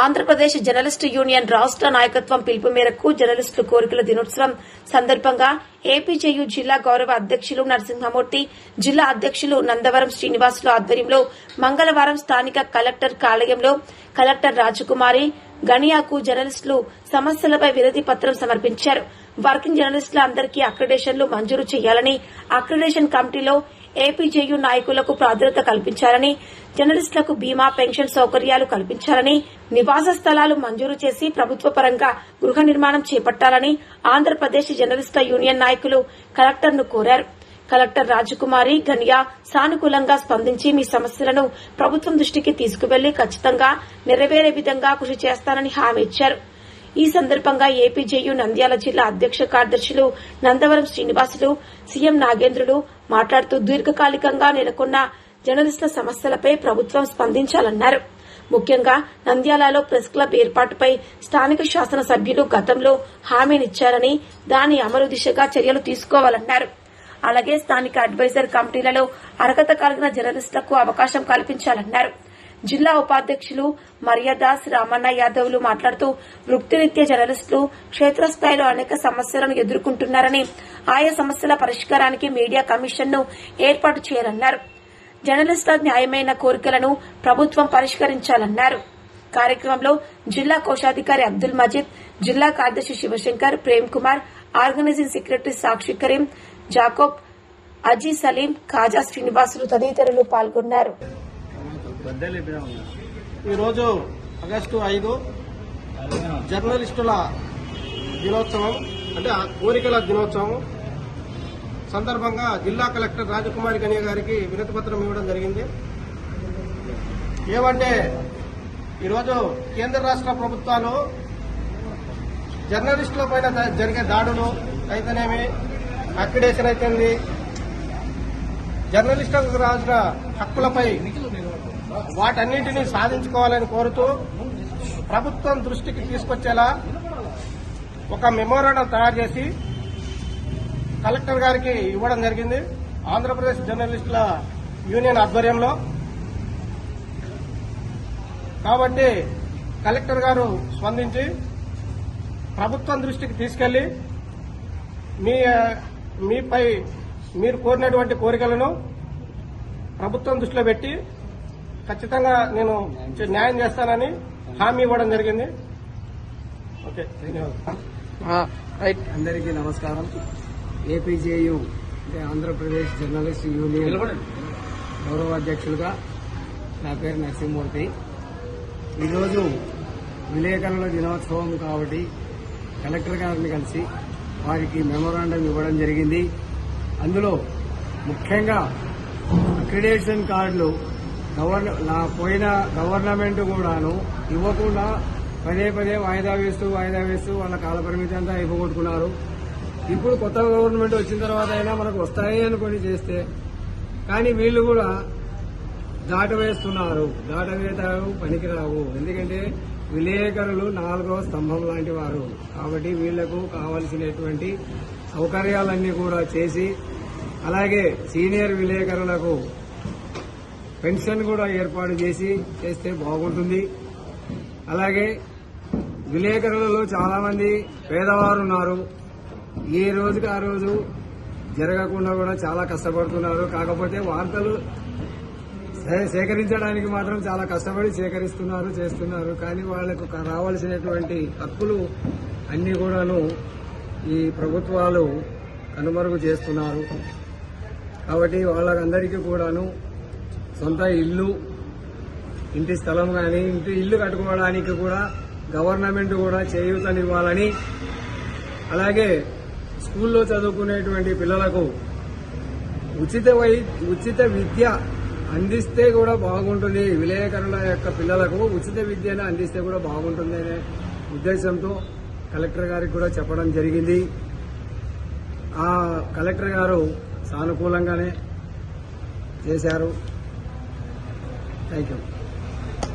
Andhra Pradesh journalist union రాష్ట్ర నాయకత్వం పిలుపు మేరకు జర్నలిస్టుల కోరికల దినోత్సవం సందర్భంగా ఏపీజేయు జిల్లా గౌరవ అధ్యక్షులు నరసింహమూర్తి జిల్లా అధ్యక్షులు నందవరం శ్రీనివాసులు ఆధ్వర్యంలో మంగళవారం స్థానిక కలెక్టర్ కార్యాలయంలో కలెక్టర్ రాజకుమారి గణియాకు జర్నలిస్టులు సమస్యలపై విరతి పత్రం సమర్పించారు. వర్కింగ్ జర్నలిస్టుల అందరికీ అక్రిడేషన్లు మంజూరు చేయాలని అక్రిడేషన్ కమిటీలో ఏపీజేయు నాయకులకు ప్రాధాన్యత కల్పించాలని జర్నలిస్టులకు బీమా పెన్షన్ సౌకర్యాలు కల్పించాలని నివాస స్థలాలు మంజూరు చేసి ప్రభుత్వ పరంగా గృహ నిర్మాణం చేపట్టాలని ఆంధ్రప్రదేశ్ జర్నలిస్టుల యూనియన్ నాయకులు కలెక్టర్ను కోరారు. కలెక్టర్ రాజకుమారి గనియా సానుకూలంగా స్పందించి మీ సమస్యలను ప్రభుత్వం దృష్టికి తీసుకువెళ్ళి ఖచ్చితంగా నెరవేరే విధంగా కృషి చేస్తానని హామీ ఇచ్చారు. ఈ సందర్భంగా ఏపీజేయు నంద్యాల జిల్లా అధ్యక్ష కార్యదర్శులు నందవరం శ్రీనివాసులు సీఎం నాగేంద్రులు మాట్లాడుతూ దీర్ఘకాలికంగా నెలకొన్న జర్నలిస్టుల సమస్యలపై ప్రభుత్వం స్పందించాలన్నారు. ముఖ్యంగా నంద్యాలలో ప్రెస్ క్లబ్ ఏర్పాటుపై స్థానిక శాసనసభ్యులు గతంలో హామీనిచ్చారని దాని అమలు దిశగా చర్యలు తీసుకోవాలన్నారు. అలాగే స్థానిక అడ్వైజర్ కమిటీలలో అర్హత కలిగిన జర్నలిస్టులకు అవకాశం కల్పించాలన్నారు. జిల్లా ఉపాధ్యక్షులు మర్యాదాస్ రామన్న యాదవ్లు మాట్లాడుతూ వృత్తిరీత్యా జర్నలిస్టులు క్షేత్రస్థాయిలో అనేక సమస్యలను ఎదుర్కొంటున్నారని ఆయా సమస్యల పరిష్కారానికి మీడియా కమిషన్ను ఏర్పాటు చేయాలన్నారు. జర్నలిస్టుల న్యాయమైన కోరికలను ప్రభుత్వం పరిష్కరించాలన్నారు. కార్యక్రమంలో జిల్లా కోశాధికారి అబ్దుల్ మజీద్ జిల్లా కార్యదర్శి Shivashankar Prem Kumar organising secretary Sakshi Karim Jacob Aji Salim Khaja Srinivasulu తదితరులు పాల్గొన్నారు. ఈరోజు ఆగస్టు ఐదు జర్నలిస్టుల దినోత్సవం అంటే ఆ కోరికల దినోత్సవం సందర్భంగా జిల్లా కలెక్టర్ రాజకుమారి గనియ గారికి వినతి పత్రం ఇవ్వడం జరిగింది. ఏమంటే ఈరోజు కేంద్ర రాష్ట్ర ప్రభుత్వాలు జర్నలిస్టుల పైన జరిగే దాడులు అయితేనేమి అక్రిడేషన్ అయితేంది జర్నలిస్టులకు రాసిన హక్కులపై వాటన్నిటినీ సాధించుకోవాలని కోరుతూ ప్రభుత్వం దృష్టికి తీసుకొచ్చేలా ఒక మెమోరాండం తయారు చేసి కలెక్టర్ గారికి ఇవ్వడం జరిగింది. ఆంధ్రప్రదేశ్ జర్నలిస్టుల యూనియన్ ఆధ్వర్యంలో. కాబట్టి కలెక్టర్ గారు స్పందించి ప్రభుత్వం దృష్టికి తీసుకెళ్ళి మీ మీపై మీరు కోరినటువంటి కోరికలను ప్రభుత్వం దృష్టిలో పెట్టి ఖచ్చితంగా నేను న్యాయం చేస్తానని హామీ ఇవ్వడం జరిగింది. ఓకే ధన్యవాదాలు. అందరికీ నమస్కారం. ఏపీజేయు అంటే ఆంధ్రప్రదేశ్ జర్నలిస్ట్ యూనియన్ గౌరవ అధ్యక్షులుగా నా పేరు నరసింహమూర్తి. ఈరోజు విలేకరుల దినోత్సవం కాబట్టి కలెక్టర్ గారిని కలిసి వారికి మెమోరాండం ఇవ్వడం జరిగింది. అందులో ముఖ్యంగా అక్రిడేషన్ కార్డులు గవర్న నా పోయిన గవర్నమెంట్ కూడాను ఇవ్వకుండా పదే పదే వాయిదా వేస్తూ వాయిదా వేస్తూ వాళ్ళ కాలపరిమితి అంతా ఇవ్వగొట్టుకున్నారు ఇప్పుడు కొత్త గవర్నమెంట్ వచ్చిన తర్వాత అయినా మనకు వస్తాయి అనుకొని చేస్తే కానీ వీళ్ళు కూడా దాటవేస్తున్నారు. దాటవేతారు పనికిరావు. ఎందుకంటే విలేకరులు నాలుగవ స్తంభం లాంటి వారు. కాబట్టి వీళ్ళకు కావలసినటువంటి సౌకర్యాలన్నీ కూడా చేసి అలాగే సీనియర్ విలేకరులకు పెన్షన్ కూడా ఏర్పాటు చేసి చేస్తే బాగుంటుంది. అలాగే విలేకరులలో చాలా మంది పేదవారు ఉన్నారు. ఏ రోజుకి ఆ రోజు జరగకుండా కూడా చాలా కష్టపడుతున్నారు. కాకపోతే వార్తలు సేకరించడానికి మాత్రం చాలా కష్టపడి సేకరిస్తున్నారు చేస్తున్నారు. కానీ వాళ్ళకు రావాల్సినటువంటి హక్కులు అన్ని కూడాను ఈ ప్రభుత్వాలు కనుమరుగు చేస్తున్నారు. కాబట్టి వాళ్ళందరికీ కూడాను సొంత ఇల్లు ఇంటి స్థలం కానీ ఇంటి ఇల్లు కట్టుకోవడానికి కూడా గవర్నమెంట్ కూడా చేయూతనివ్వాలని అలాగే స్కూల్లో చదువుకునేటువంటి పిల్లలకు ఉచిత వై ఉచిత విద్య అందిస్తే కూడా బాగుంటుంది. విలేకరుల యొక్క పిల్లలకు ఉచిత విద్యను అందిస్తే కూడా బాగుంటుంది అనే ఉద్దేశంతో కలెక్టర్ గారికి కూడా చెప్పడం జరిగింది. ఆ కలెక్టర్ గారు సానుకూలంగానే చేశారు. Thank you.